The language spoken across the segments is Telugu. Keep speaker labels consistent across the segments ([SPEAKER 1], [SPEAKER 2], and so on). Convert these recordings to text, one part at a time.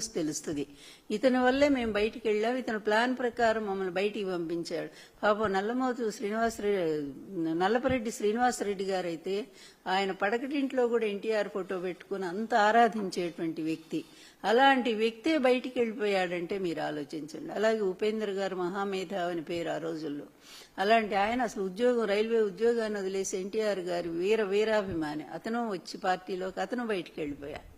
[SPEAKER 1] తెలుస్తుంది. ఇతని వల్లే మేము బయటికి వెళ్ళాం. ఇతను ప్లాన్ ప్రకారం మమ్మల్ని బయటికి పంపించాడు. పాపం నల్లమోతు శ్రీనివాసరెడ్డి నల్లపరెడ్డి శ్రీనివాసరెడ్డి గారు అయితే ఆయన పడకటింట్లో కూడా ఎన్టీఆర్ ఫోటో పెట్టుకుని అంత ఆరాధించేటువంటి వ్యక్తి. అలాంటి వ్యక్తే బయటికి వెళ్ళిపోయాడంటే మీరు ఆలోచించండి. అలాగే ఉపేంద్ర గారు మహామేధావి అని పేరు ఆ రోజుల్లో. అలాంటి ఆయన అసలు ఉద్యోగం రైల్వే ఉద్యోగాన్ని వదిలేసి ఎన్టీఆర్ గారి వీర వీరాభిమాని. అతను వచ్చి పార్టీలోకి అతను బయటికి వెళ్ళిపోయాడు.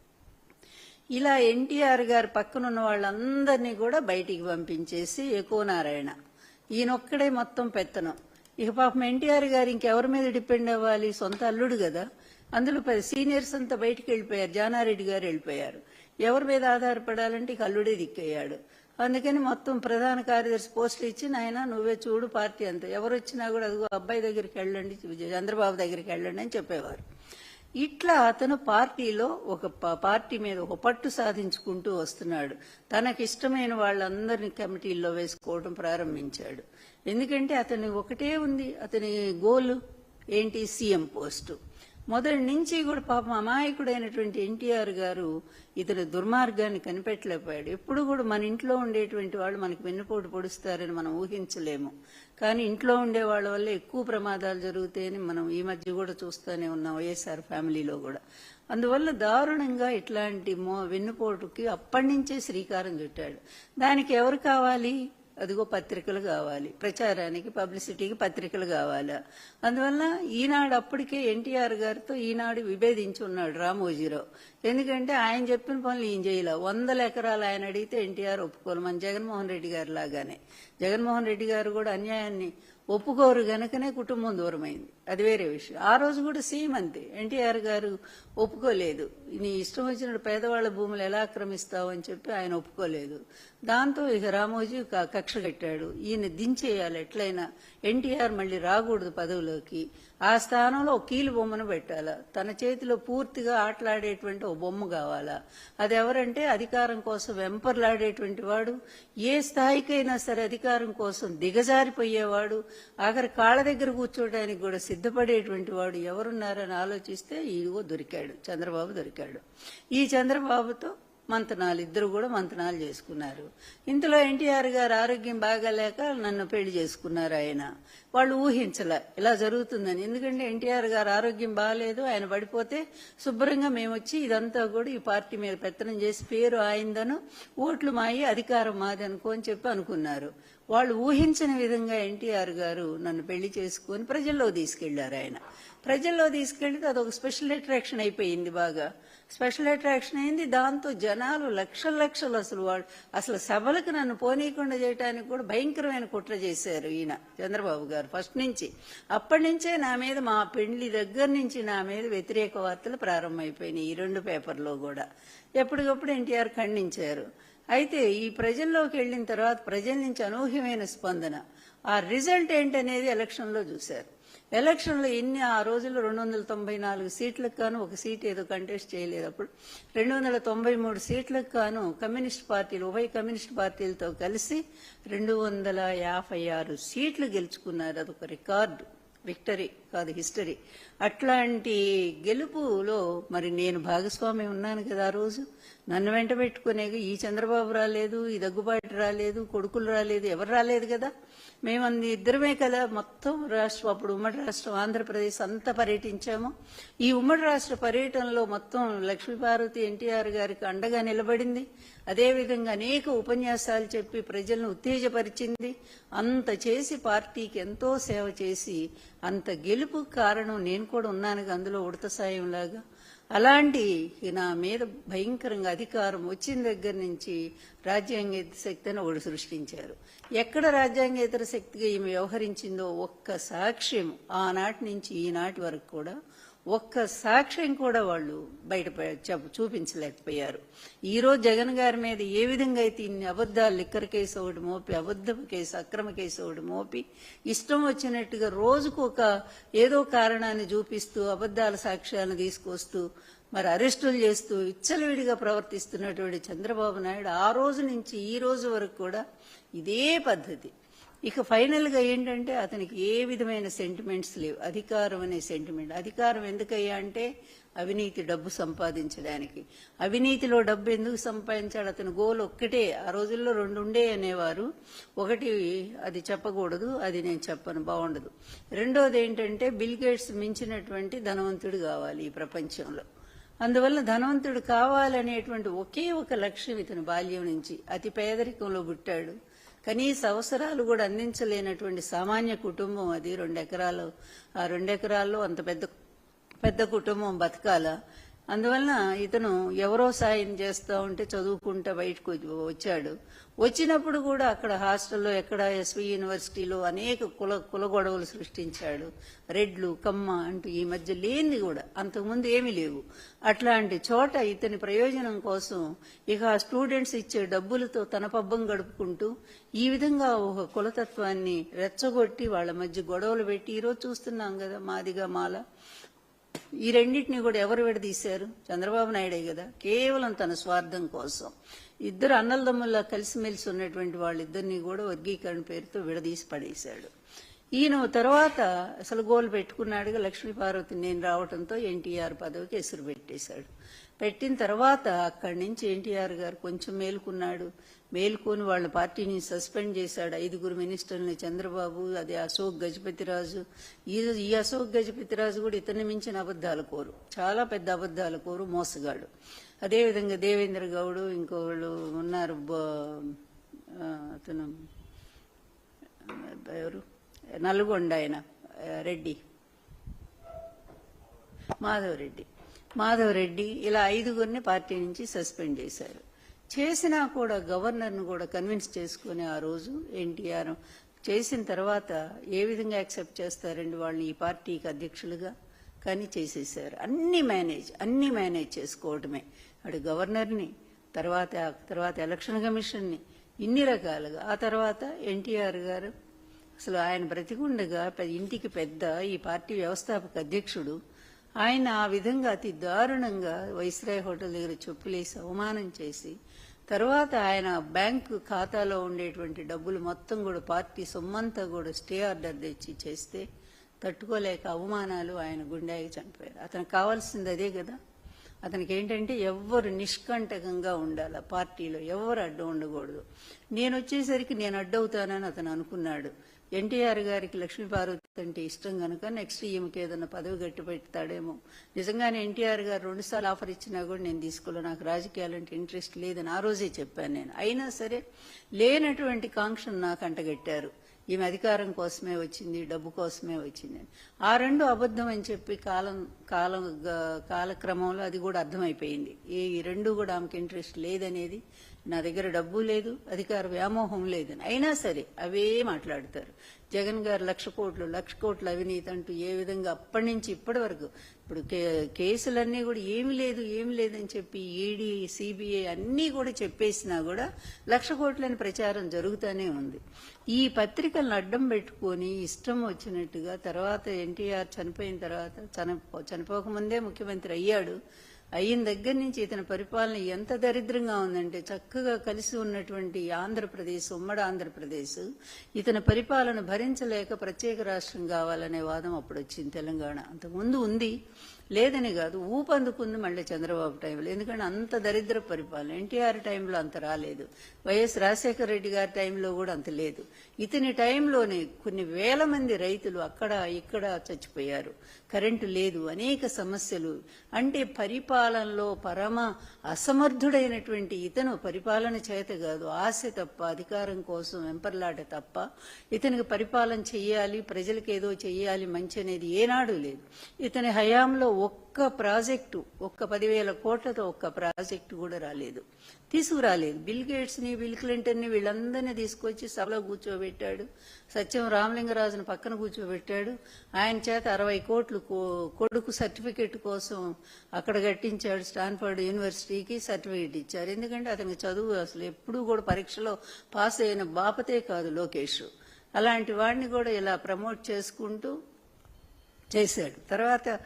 [SPEAKER 1] ఇలా ఎన్టీఆర్ గారు పక్కనున్న వాళ్ళందరినీ కూడా బయటికి పంపించేసి ఎక్కువ నారాయణ ఈయనొక్కడే మొత్తం పెత్తనం. ఇక పాపం ఎన్టీఆర్ గారు ఇంకెవరి మీద డిపెండ్ అవ్వాలి? సొంత అల్లుడు కదా. అందులో ప- సీనియర్స్ అంతా బయటికి వెళ్ళిపోయారు. జానారెడ్డి గారు వెళ్ళిపోయారు. ఎవరి మీద ఆధారపడాలంటే ఇక అల్లుడే దిక్కయ్యాడు అందుకని మొత్తం ప్రధాన కార్యదర్శి పోస్ట్ ఇచ్చి నాయన నువ్వే చూడు పార్టీ అంతా. ఎవరు వచ్చినా కూడా అదిగో అబ్బాయి దగ్గరికి వెళ్ళండి చంద్రబాబు దగ్గరికి వెళ్ళండి అని చెప్పేవారు. ఇట్లా అతను పార్టీలో ఒక ప- పార్టీ మీద ఒక పట్టు సాధించుకుంటూ వస్తున్నాడు. తనకిష్టమైన వాళ్ళందరినీ కమిటీల్లో వేసుకోవడం ప్రారంభించాడు. ఎందుకంటే అతని ఒకటే ఉంది. అతని గోలు ఏంటి? CM post. మొదటి నుంచి కూడా పాపం అమాయకుడైనటువంటి ఎన్టీఆర్ గారు ఇతని దుర్మార్గాన్ని కనిపెట్టలేకపోయాడు. ఎప్పుడు కూడా మన ఇంట్లో ఉండేటువంటి వాళ్ళు మనకి వెన్నుపోటు పొడుస్తారని మనం ఊహించలేము. కానీ ఇంట్లో ఉండే వాళ్ళ వల్ల ఎక్కువ ప్రమాదాలు జరుగుతాయని మనం ఈ మధ్య కూడా చూస్తూనే ఉన్నాం వైఎస్ఆర్ ఫ్యామిలీలో కూడా. అందువల్ల దారుణంగా ఇట్లాంటి మో వెన్నుపోటుకి అప్పటి నుంచే శ్రీకారం చుట్టాడు. దానికి ఎవరు కావాలి? అదిగో పత్రికలు కావాలి. ప్రచారానికి పబ్లిసిటీకి పత్రికలు కావాలి? అందువల్ల ఈనాడు అప్పటికే ఎన్టీఆర్ గారితో ఈనాడు విభేదించి ఉన్నాడు రామోజీరావు. ఎందుకంటే ఆయన చెప్పిన పనులు ఈయన చేయలే? వందల ఎకరాలు ఆయన అడిగితే ఎన్టీఆర్ ఒప్పుకోరు. మన జగన్మోహన్ రెడ్డి గారు లాగానే. జగన్మోహన్ రెడ్డి గారు కూడా అన్యాయాన్ని ఒప్పుకోరు గనుకనే కుటుంబం దూరమైంది. అది వేరే విషయం. ఆ రోజు కూడా సేమ్ అంతే. ఎన్టీఆర్ గారు ఒప్పుకోలేదు. నీ ఇష్టం వచ్చిన పేదవాళ్ళ భూములు ఎలా ఆక్రమిస్తావు అని చెప్పి ఆయన ఒప్పుకోలేదు. దాంతో ఇక రామోజీ క- కక్ష కట్టాడు. ఈయన దించేయాలి ఎట్లయినా. ఎన్టీఆర్ మళ్ళీ రాకూడదు పదవిలోకి. ఆ స్థానంలో కీలు బొమ్మను పెట్టాలా? తన చేతిలో పూర్తిగా ఆటలాడేటువంటి ఓ బొమ్మ కావాలా? అది ఎవరంటే అధికారం కోసం వెంపర్లాడేటువంటి వాడు ఏ స్థాయికైనా సరే అధికారం కోసం దిగజారిపోయేవాడు ఆఖరి కాళ్ళ దగ్గర కూర్చోవడానికి కూడా సిద్ధపడేటువంటి వాడు ఎవరున్నారని ఆలోచిస్తే ఇదిగో దొరికాడు చంద్రబాబు దొరికాడు. ఈ చంద్రబాబుతో మంతనాలు ఇద్దరు కూడా మంతనాలు చేసుకున్నారు. ఇంతలో ఎన్టీఆర్ గారు ఆరోగ్యం బాగాలేక నన్ను పెళ్ళి చేసుకున్నారు ఆయన. వాళ్ళు ఊహించలే. ఇలా జరుగుతుందని. ఎందుకంటే ఎన్టీఆర్ గారు ఆరోగ్యం బాగాలేదు ఆయన పడిపోతే శుభ్రంగా మేము వచ్చి ఇదంతా కూడా ఈ పార్టీ మీద పెత్తనం చేసి పేరు ఆయిందను ఓట్లు మాయి అధికారం మాది అనుకో అని చెప్పి అనుకున్నారు. వాళ్ళు ఊహించని విధంగా ఎన్టీఆర్ గారు నన్ను పెళ్ళి చేసుకుని ప్రజల్లో తీసుకెళ్ళారు ఆయన. ప్రజల్లో తీసుకెళ్తే అదొక స్పెషల్ అట్రాక్షన్ అయిపోయింది బాగా. స్పెషల్ అట్రాక్షన్ అయింది దాంతో జనాలు లక్షల లక్షలు అసలు వాళ్ళు అసలు సభలకు నన్ను పోనీయకుండా చేయడానికి కూడా భయంకరమైన కుట్ర చేశారు ఈయన చంద్రబాబు గారు. ఫస్ట్ నుంచి. అప్పటి నుంచే నా మీద మా పెళ్ళి దగ్గర నుంచి నా మీద వ్యతిరేక వార్తలు ప్రారంభమైపోయినాయి ఈ రెండు పేపర్లో కూడా. ఎప్పటికప్పుడు ఎన్టీఆర్ ఖండించారు. అయితే ఈ ప్రజల్లోకి వెళ్ళిన తర్వాత ప్రజల నుంచి అనూహ్యమైన స్పందన. ఆ రిజల్ట్ ఏంటనేది ఎలక్షన్లో చూశారు. ఎలక్షన్లో ఎన్ని ఆ రోజుల్లో రెండు వందల తొంభై నాలుగు సీట్లకు గాను ఒక సీట్ ఏదో కంటెస్ట్ చేయలేదు అప్పుడు. రెండు వందల తొంభై మూడు సీట్లకు గాను కమ్యూనిస్ట్ పార్టీలు ఉభయ కమ్యూనిస్ట్ పార్టీలతో కలిసి రెండు వందల యాభై ఆరు సీట్లు గెలుచుకున్నారు. అదొక రికార్డు. విక్టరీ కాదు హిస్టరీ. అట్లాంటి గెలుపులో మరి నేను భాగస్వామి ఉన్నాను కదా ఆ రోజు. నన్ను వెంట పెట్టుకునే ఈ చంద్రబాబు రాలేదు ఈ దగ్గుబాటు రాలేదు కొడుకులు రాలేదు ఎవరు రాలేదు కదా. మేము అన్ని ఇద్దరమే కదా. మొత్తం రాష్ట్రం అప్పుడు ఉమ్మడి రాష్ట్రం ఆంధ్రప్రదేశ్ అంతా పర్యటించాము. ఈ ఉమ్మడి రాష్ట్ర పర్యటనలో మొత్తం లక్ష్మీపార్వతి ఎన్టీఆర్ గారికి అండగా నిలబడింది. అదేవిధంగా అనేక ఉపన్యాసాలు చెప్పి ప్రజలను ఉత్తేజపరిచింది. అంత చేసి పార్టీకి ఎంతో సేవ చేసి అంత గెలుపు కారణం నేను కూడా ఉన్నాను అందులో ఉడత సాయంలాగా. అలాంటి నా మీద భయంకరంగా అధికారం వచ్చిన దగ్గర నుంచి రాజ్యాంగేతర శక్తిని ఒకడు సృష్టించారు. ఎక్కడ రాజ్యాంగేతర శక్తిగా ఈమె వ్యవహరించిందో ఒక్క సాక్ష్యం ఆనాటి నుంచి ఈనాటి వరకు కూడా ఒక్క సాక్ష్యం కూడా వాళ్ళు బయట చూపించలేకపోయారు. ఈ రోజు జగన్ గారి మీద ఏ విధంగా అయితే ఇన్ని అబద్ధాలు లిక్కర్ కేసు ఒకటి మోపి అబద్ధపు కేసు అక్రమ కేసు ఒకటి మోపి ఇష్టం వచ్చినట్టుగా రోజుకు ఒక ఏదో కారణాన్ని చూపిస్తూ అబద్ధాల సాక్ష్యాలను తీసుకొస్తూ మరి అరెస్టులు చేస్తూ ఇచ్చలవిడిగా ప్రవర్తిస్తున్నటువంటి చంద్రబాబు నాయుడు ఆ రోజు నుంచి ఈ రోజు వరకు కూడా ఇదే పద్ధతి. ఇక ఫైనల్గా ఏంటంటే అతనికి ఏ విధమైన సెంటిమెంట్స్ లేవు. అధికారం అనే సెంటిమెంట్. అధికారం ఎందుకయ్యా అంటే అవినీతి డబ్బు సంపాదించడానికి. అవినీతిలో డబ్బు ఎందుకు సంపాదించాడు? అతని గోల్ ఒక్కటే. ఆ రోజుల్లో రెండు ఉండే అనేవారు. ఒకటి అది చెప్పకూడదు అది నేను చెప్పను బాగుండదు. రెండోది ఏంటంటే బిల్ గేట్స్ మించినటువంటి ధనవంతుడు కావాలి ఈ ప్రపంచంలో. అందువల్ల ధనవంతుడు కావాలనేటువంటి ఒకే ఒక లక్ష్యం ఇతని బాల్యం నుంచి. అతి పేదరికంలో పుట్టాడు. కనీస అవసరాలు కూడా అందించలేనటువంటి సామాన్య కుటుంబం అది. రెండు ఎకరాలు ఆ రెండు ఎకరాల్లో అంత పెద్ద పెద్ద కుటుంబం బతకాల. అందువలన ఇతను ఎవరో సాయం చేస్తూ ఉంటే చదువుకుంటా బయటకు వచ్చాడు. వచ్చినప్పుడు కూడా అక్కడ హాస్టల్లో ఎక్కడ ఎస్వి యూనివర్సిటీలో అనేక కుల కుల గొడవలు సృష్టించాడు. రెడ్లు కమ్మ అంటూ ఈ మధ్య లేనిది కూడా. అంతకుముందు ఏమీ లేవు. అట్లాంటి చోట ఇతని ప్రయోజనం కోసం ఇక ఆ స్టూడెంట్స్ ఇచ్చే డబ్బులతో తన పబ్బం గడుపుకుంటూ ఈ విధంగా ఒక కులతత్వాన్ని రెచ్చగొట్టి వాళ్ళ మధ్య గొడవలు పెట్టి ఈరోజు చూస్తున్నాం కదా మాదిగా మాల. ఈ రెండింటిని కూడా ఎవరు విడదీశారు? చంద్రబాబు నాయుడే కదా. కేవలం తన స్వార్థం కోసం. ఇద్దరు అన్నలదమ్ముల కలిసిమెలిసి ఉన్నటువంటి వాళ్ళిద్దరిని కూడా వర్గీకరణ పేరుతో విడదీసి పడేశాడు. ఈయన తర్వాత అసలు గోల్ పెట్టుకున్నాడుగా లక్ష్మీ పార్వతి నేను రావడంతో ఎన్టీఆర్ పదవికి ఎసురు పెట్టేశాడు. పెట్టిన తర్వాత అక్కడి నుంచి ఎన్టీఆర్ గారు కొంచెం మేలుకున్నాడు. మేల్కొని వాళ్ళ పార్టీని సస్పెండ్ చేశాడు ఐదుగురు మినిస్టర్ని చంద్రబాబు అదే అశోక్ గజపతిరాజు. ఈ ఈ అశోక్ గజపతిరాజు కూడా ఇతన్ని మించిన అబద్ధాల కోరు. చాలా పెద్ద అబద్ధాల కోరు మోసగాడు అదేవిధంగా దేవేంద్ర గౌడు ఇంకోళ్ళు ఉన్నారు అతను ఎవరు? నల్గొండ ఆయన రెడ్డి. మాధవరెడ్డి. మాధవరెడ్డి ఇలా ఐదుగురిని పార్టీ నుంచి సస్పెండ్ చేశారు. చేసినా కూడా గవర్నర్ను కూడా కన్విన్స్ చేసుకుని ఆ రోజు ఎన్టీఆర్ చేసిన తర్వాత ఏ విధంగా యాక్సెప్ట్ చేస్తారండి వాళ్ళని ఈ పార్టీకి అధ్యక్షులుగా? కానీ చేసేసారు. అన్ని మేనేజ్ అన్ని మేనేజ్ చేసుకోవడమే అటు గవర్నర్ని తర్వాత తర్వాత ఎలక్షన్ కమిషన్ని ఇన్ని రకాలుగా. ఆ తర్వాత ఎన్టీఆర్ గారు అసలు ఆయన బ్రతికుండగా ఇంటికి పెద్ద ఈ పార్టీ వ్యవస్థాపక అధ్యక్షుడు ఆయన ఆ విధంగా అతి దారుణంగా వైస్రాయ్ హోటల్ దగ్గర చెప్పులేసి అవమానం చేసి తర్వాత ఆయన బ్యాంకు ఖాతాలో ఉండేటువంటి డబ్బులు మొత్తం కూడా పార్టీ సొమ్మంతా కూడా స్టే ఆర్డర్ తెచ్చి చేస్తే తట్టుకోలేక అవమానాలు ఆయన గుండెకి చనిపోయారు. అతనికి కావాల్సింది అదే కదా. అతనికి ఏంటంటే ఎవ్వరు నిష్కంటకంగా ఉండాలి పార్టీలో. ఎవరు అడ్డు ఉండకూడదు. నేను వచ్చేసరికి నేను అడ్డవుతానని అతను అనుకున్నాడు. ఎన్టీఆర్ గారికి లక్ష్మీపార్వతి అంటే ఇష్టం కనుక నెక్స్ట్ ఈమెకి ఏదైనా పదవి గట్టి పెడతాడేమో. నిజంగానే ఎన్టీఆర్ గారు రెండుసార్లు ఆఫర్ ఇచ్చినా కూడా నేను తీసుకోలే నాకు రాజకీయాలంటే ఇంట్రెస్ట్ లేదని ఆ రోజే చెప్పాను నేను. అయినా సరే లేనటువంటి కాంక్షను నాకు అంటగట్టారు. ఈమె అధికారం కోసమే వచ్చింది డబ్బు కోసమే వచ్చింది. అని. ఆ రెండు అబద్ధం అని చెప్పి కాలం కాలం కాలక్రమంలో అది కూడా అర్థమైపోయింది. ఈ ఈ రెండు కూడా ఆమెకి ఇంట్రెస్ట్ లేదనేది నా దగ్గర డబ్బు లేదు అధికార వ్యామోహం లేదని అయినా సరే అవే మాట్లాడతారు. జగన్ గారు లక్ష కోట్లు లక్ష కోట్ల అవినీతి అంటూ ఏ విధంగా అప్పటి నుంచి ఇప్పటి వరకు ఇప్పుడు కే- కేసులన్నీ కూడా ఏమి లేదు ఏమి లేదని చెప్పి ఈడీ సిబిఐ అన్నీ కూడా చెప్పేసినా కూడా లక్ష కోట్లని ప్రచారం జరుగుతూనే ఉంది. ఈ పత్రికలను అడ్డం పెట్టుకొని ఇష్టం వచ్చినట్టుగా తర్వాత ఎన్టీఆర్ చనిపోయిన తర్వాత చనిపో చనిపోకముందే ముఖ్యమంత్రి అయ్యాడు. అయిన దగ్గర నుంచి ఇతని పరిపాలన ఎంత దరిద్రంగా ఉందంటే చక్కగా కలిసి ఉన్నటువంటి ఆంధ్రప్రదేశ్ ఉమ్మడి ఆంధ్రప్రదేశ్ ఇతని పరిపాలన భరించలేక ప్రత్యేక రాష్ట్రం కావాలనే వాదం అప్పుడు వచ్చింది తెలంగాణ. అంతకుముందు ఉంది. లేదని కాదు ఊపందుకుంది మళ్ళీ చంద్రబాబు టైంలో ఎందుకంటే అంత దరిద్ర పరిపాలన. ఎన్టీఆర్ టైంలో అంత రాలేదు. వైఎస్ రాజశేఖర రెడ్డి గారి టైంలో కూడా అంత లేదు. ఇతని టైంలోనే కొన్ని వేల మంది రైతులు అక్కడ ఇక్కడ చచ్చిపోయారు. కరెంటు లేదు. అనేక సమస్యలు అంటే పరిపాలనలో పరమ అసమర్థుడైనటువంటి ఇతను పరిపాలన చేత కాదు ఆశ తప్ప అధికారం కోసం వెంపర్లాట తప్ప ఇతనికి పరిపాలన చెయ్యాలి ప్రజలకు ఏదో చెయ్యాలి మంచి అనేది ఏనాడు లేదు. ఇతని హయాంలో ఒక్క ప్రాజెక్టు ఒక్క పదివేల కోట్లతో ఒక్క ప్రాజెక్టు కూడా రాలేదు. తీసుకురాలేదు. బిల్ గేట్స్ని బిల్ క్లింటన్ని వీళ్ళందరినీ తీసుకొచ్చి సభలో కూర్చోబెట్టాడు. సత్యం రామలింగరాజును పక్కన కూర్చోబెట్టాడు. ఆయన చేత అరవై కోట్లు కో- కొడుకు సర్టిఫికెట్ కోసం అక్కడ కట్టించాడు స్టాన్ఫర్డ్ యూనివర్సిటీకి సర్టిఫికేట్ ఇచ్చారు. ఎందుకంటే అతనికి చదువు అసలు ఎప్పుడూ కూడా పరీక్షలో పాస్ అయిన బాపతే కాదు లోకేష్. అలాంటి వాడిని కూడా ఇలా ప్రమోట్ చేసుకుంటూ చేశాడు. తర్వాత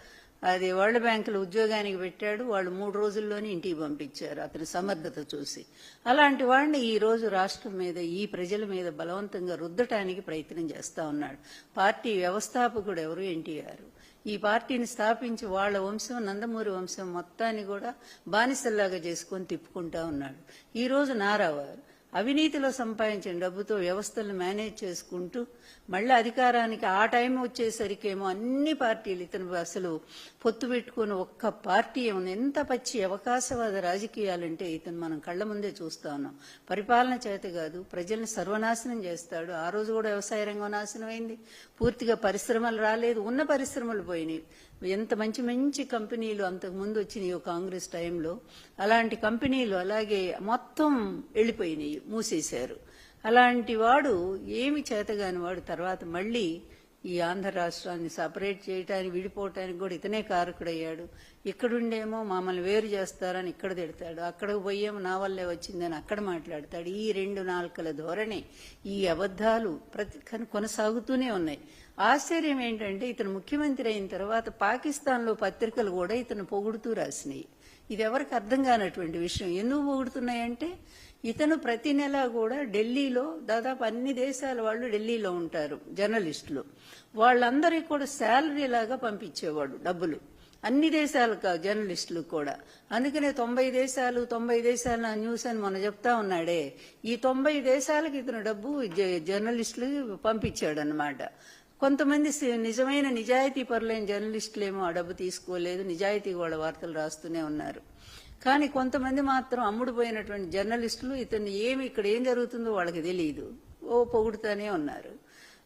[SPEAKER 1] అది వరల్డ్ బ్యాంకులో ఉద్యోగానికి పెట్టాడు. వాళ్ళు మూడు రోజుల్లోనే ఇంటికి పంపించారు అతని సమర్థత చూసి. అలాంటి వాడిని ఈ రోజు రాష్ట్రం మీద ఈ ప్రజల మీద బలవంతంగా రుద్దటానికి ప్రయత్నం చేస్తా ఉన్నాడు. పార్టీ వ్యవస్థాపకుడు ఎవరు? ఎన్టీఆర్. ఈ పార్టీని స్థాపించి వాళ్ళ వంశం నందమూరి వంశం మొత్తాన్ని కూడా బానిసల్లాగా చేసుకొని తిప్పుకుంటా ఉన్నాడు. ఈ రోజు నారావారు అవినీతిలో సంపాదించిన డబ్బుతో వ్యవస్థలను మేనేజ్ చేసుకుంటూ మళ్ళీ అధికారానికి ఆ టైం వచ్చేసరికేమో అన్ని పార్టీలు ఇతను అసలు పొత్తు పెట్టుకుని ఒక్క పార్టీ ఏముంది? ఎంత పచ్చి అవకాశవాద రాజకీయాలంటే ఇతను మనం కళ్ళ ముందే చూస్తా ఉన్నాం. పరిపాలన చేత కాదు ప్రజల్ని సర్వనాశనం చేస్తాడు. ఆ రోజు కూడా వ్యవసాయ రంగం నాశనం అయింది పూర్తిగా పరిశ్రమలు రాలేదు. ఉన్న పరిశ్రమలు పోయినాయి. ఎంత మంచి మంచి కంపెనీలు అంతకు ముందు వచ్చినాయి కాంగ్రెస్ టైంలో. అలాంటి కంపెనీలు అలాగే మొత్తం వెళ్ళిపోయినాయి మూసేశారు. అలాంటి వాడు ఏమి చేతగాని వాడు తర్వాత మళ్ళీ ఈ ఆంధ్ర రాష్ట్రాన్ని సపరేట్ చేయటానికి విడిపోవటానికి కూడా ఇతనే కారకుడయ్యాడు. ఇక్కడుండేమో మమ్మల్ని వేరు చేస్తారని ఇక్కడ తిడతాడు. అక్కడికి పోయేమో నా వల్లే వచ్చిందని అక్కడ మాట్లాడతాడు. ఈ రెండు నాలుకల ధోరణి ఈ అబద్ధాలు ప్రతి కొనసాగుతూనే ఉన్నాయి. ఆశ్చర్యం ఏంటంటే ఇతను ముఖ్యమంత్రి అయిన తర్వాత పాకిస్తాన్లో పత్రికలు కూడా ఇతను పొగుడుతూ రాసినాయి. ఇది ఎవరికి అర్థం కానటువంటి విషయం. ఎందుకు పొగుడుతున్నాయంటే ఇతను ప్రతి నెల కూడా ఢిల్లీలో దాదాపు అన్ని దేశాల వాళ్ళు ఢిల్లీలో ఉంటారు జర్నలిస్టులు. వాళ్ళందరికీ కూడా శాలరీ లాగా పంపించేవాడు డబ్బులు. అన్ని దేశాల జర్నలిస్టులు కూడా. అందుకనే తొంభై దేశాలు తొంభై దేశాల నా న్యూస్ అని మొన్న చెప్తా ఉన్నాడే. ఈ తొంభై దేశాలకు ఇతను డబ్బు జర్నలిస్టులు పంపించాడు అనమాట కొంతమంది నిజమైన నిజాయితీ పరులైన జర్నలిస్టులేమో ఆ డబ్బు తీసుకోలేదు నిజాయితీ వాళ్ళ వార్తలు రాస్తూనే ఉన్నారు. కానీ కొంతమంది మాత్రం అమ్ముడుపోయినటువంటి జర్నలిస్టులు ఇతన్ని ఏమి ఇక్కడ ఏం జరుగుతుందో వాళ్ళకి తెలియదు ఓ పొగుడుతానే ఉన్నారు.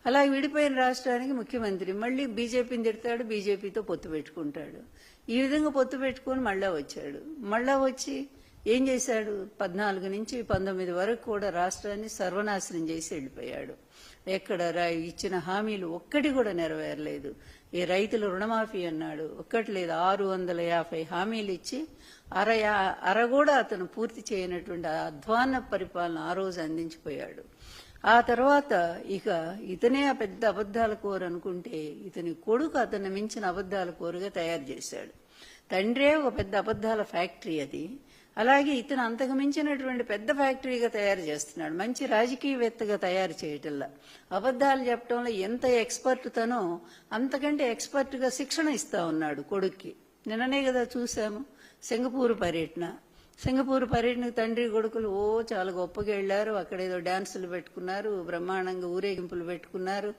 [SPEAKER 1] అలా విడిపోయిన రాష్ట్రానికి ముఖ్యమంత్రి మళ్ళీ బీజేపీని తిడతాడు బీజేపీతో పొత్తు పెట్టుకుంటాడు. ఈ విధంగా పొత్తు పెట్టుకొని మళ్ళా వచ్చాడు. మళ్ళా వచ్చి ఏం చేశాడు? పద్నాలుగు నుంచి పంతొమ్మిది వరకు కూడా రాష్ట్రాన్ని సర్వనాశనం చేసి వెళ్ళిపోయాడు. ఎక్కడ ఇచ్చిన హామీలు ఒక్కటి కూడా నెరవేరలేదు. ఈ రైతుల రుణమాఫీ అన్నాడు. ఒక్కటి లేదు ఆరు వందల యాభై హామీలు ఇచ్చి అర యా- అర కూడా అతను పూర్తి చేయనటువంటి అధ్వాన పరిపాలన ఆ రోజు అందించిపోయాడు. ఆ తర్వాత ఇక ఇతనే ఆ పెద్ద అబద్ధాల కోరు అనుకుంటే ఇతని కొడుకు అతన్ని మించిన అబద్ధాల కోరుగా తయారు చేశాడు. తండ్రే ఒక పెద్ద అబద్ధాల ఫ్యాక్టరీ అది. అలాగే ఇతను అంతకు మించినటువంటి పెద్ద ఫ్యాక్టరీగా తయారు చేస్తున్నాడు. మంచి రాజకీయవేత్తగా తయారు చేయటంలా. అబద్ధాలు చెప్పడంలో ఎంత ఎక్స్పర్ట్ తనో అంతకంటే ఎక్స్పర్ట్గా శిక్షణ ఇస్తా ఉన్నాడు కొడుక్కి. నిన్ననే కదా చూసాము సింగపూర్ పర్యటన. సింగపూర్ పర్యటన తండ్రి కొడుకులు ఓ చాలా గొప్పగా వెళ్ళారు. అక్కడ ఏదో డాన్సులు పెట్టుకున్నారు బ్రహ్మాండంగా ఊరేగింపులు పెట్టుకున్నారు.